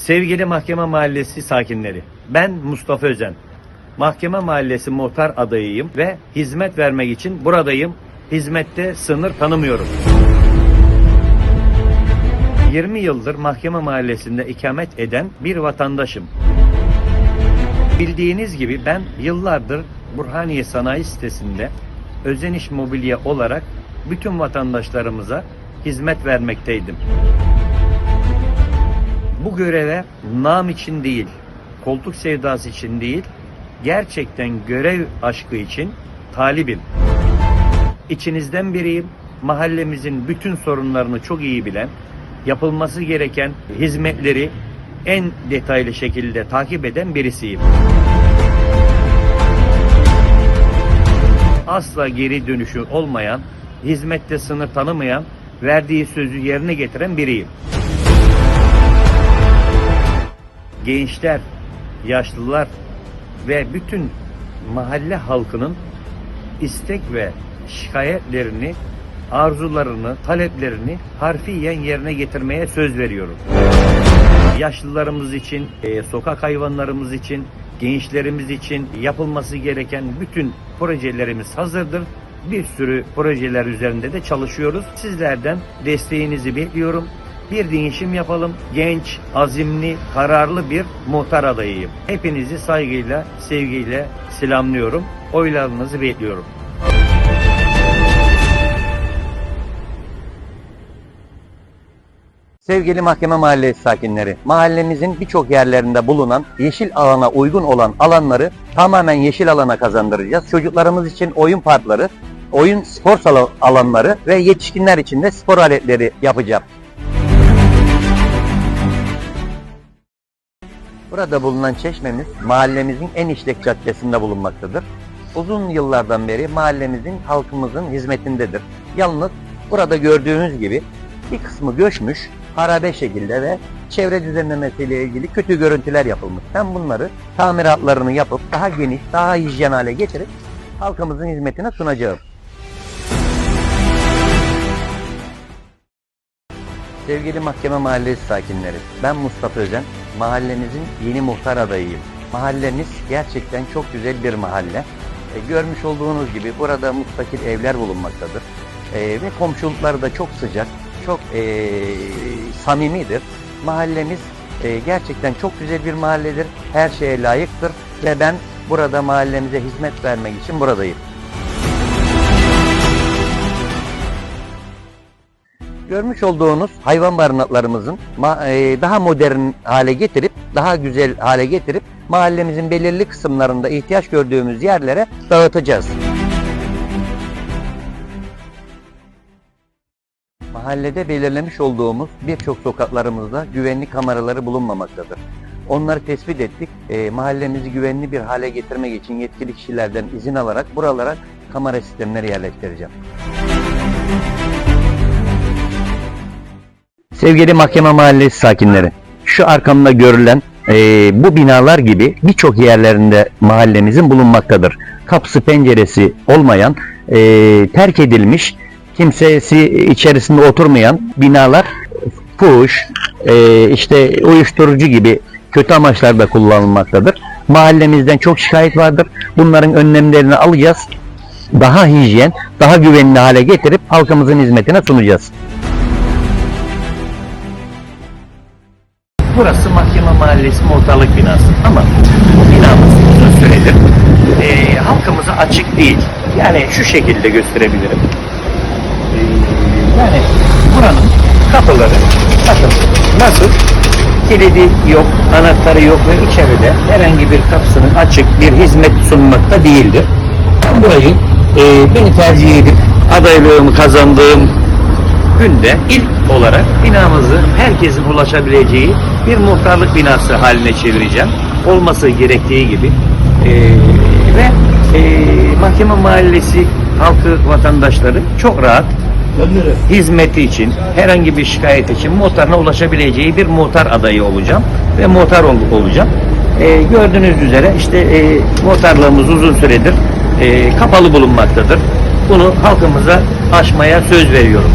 Sevgili Mahkeme Mahallesi sakinleri, ben Mustafa Özen. Mahkeme Mahallesi muhtar adayıyım ve hizmet vermek için buradayım. Hizmette sınır tanımıyorum. 20 yıldır Mahkeme Mahallesi'nde ikamet eden bir vatandaşım. Bildiğiniz gibi ben yıllardır Burhaniye Sanayi Sitesi'nde özeniş mobilya olarak bütün vatandaşlarımıza hizmet vermekteydim. Göreve nam için değil, koltuk sevdası için değil, gerçekten görev aşkı için talibim. İçinizden biriyim. Mahallemizin bütün sorunlarını çok iyi bilen, yapılması gereken hizmetleri en detaylı şekilde takip eden birisiyim. Asla geri dönüşü olmayan, hizmette sınır tanımayan, verdiği sözü yerine getiren biriyim. Gençler, yaşlılar ve bütün mahalle halkının istek ve şikayetlerini, arzularını, taleplerini harfiyen yerine getirmeye söz veriyorum. Yaşlılarımız için, e, sokak hayvanlarımız için, gençlerimiz için yapılması gereken bütün projelerimiz hazırdır. Bir sürü projeler üzerinde de çalışıyoruz. Sizlerden desteğinizi bekliyorum. Bir değişim yapalım. Genç, azimli, kararlı bir muhtar adayıyım. Hepinizi saygıyla, sevgiyle selamlıyorum. Oylarınızı bekliyorum. Sevgili Mahkeme Mahallesi sakinleri, mahallemizin birçok yerlerinde bulunan yeşil alana uygun olan alanları tamamen yeşil alana kazandıracağız. Çocuklarımız için oyun parkları, oyun spor alanları ve yetişkinler için de spor aletleri yapacağım. Burada bulunan çeşmemiz mahallemizin en işlek caddesinde bulunmaktadır. Uzun yıllardan beri mahallemizin, halkımızın hizmetindedir. Yalnız burada gördüğünüz gibi bir kısmı göçmüş, harabe şekilde ve çevre düzenlemesiyle ilgili kötü görüntüler yapılmış. Ben bunları tamiratlarını yapıp daha geniş, daha hijyen hale getirip halkımızın hizmetine sunacağım. Sevgili Mahkeme Mahallesi sakinleri, ben Mustafa Özen, mahallemizin yeni muhtar adayıyım. Mahallemiz gerçekten çok güzel bir mahalle. E, görmüş olduğunuz gibi burada müstakil evler bulunmaktadır. E, ve komşulukları da çok sıcak, çok e, samimidir. Mahallemiz e, gerçekten çok güzel bir mahalledir. Her şeye layıktır ve ben burada mahallemize hizmet vermek için buradayım. Görmüş olduğunuz hayvan barınaklarımızın e, daha modern hale getirip, daha güzel hale getirip mahallemizin belirli kısımlarında ihtiyaç gördüğümüz yerlere dağıtacağız. Mahallede belirlemiş olduğumuz birçok sokaklarımızda güvenlik kameraları bulunmamaktadır. Onları tespit ettik. E, mahallemizi güvenli bir hale getirmek için yetkili kişilerden izin alarak buralara kamera sistemleri yerleştireceğim. Sevgili Mahkeme Mahallesi sakinleri, şu arkamda görülen e, bu binalar gibi birçok yerlerinde mahallemizin bulunmaktadır. Kapısı penceresi olmayan, e, terk edilmiş, kimsesi içerisinde oturmayan binalar fuhuş, e, işte uyuşturucu gibi kötü amaçlarda kullanılmaktadır. Mahallemizden çok şikayet vardır. Bunların önlemlerini alacağız. Daha hijyen, daha güvenli hale getirip halkımızın hizmetine sunacağız. Burası Mahkeme Mahallesi Muhtarlık Binası ama bu binamız uzun süredir eee, halkımıza açık değil. Yani şu şekilde gösterebilirim. Eee, yani buranın kapıları bakın nasıl kilidi yok, anahtarı yok ve içeride herhangi bir kapısının açık bir hizmet sunmakta değildir. Ben burayı eee, beni tercih edip adaylığımı kazandığım günde ilk olarak binamızı herkesin ulaşabileceği bir muhtarlık binası haline çevireceğim. Olması gerektiği gibi. Ee, ve e, mahkeme mahallesi halkı vatandaşları çok rahat hizmeti için, herhangi bir şikayet için muhtarına ulaşabileceği bir muhtar adayı olacağım ve muhtar ol- olacağım. Ee, gördüğünüz üzere işte e, muhtarlığımız uzun süredir e, kapalı bulunmaktadır. Bunu halkımıza aşmaya söz veriyorum.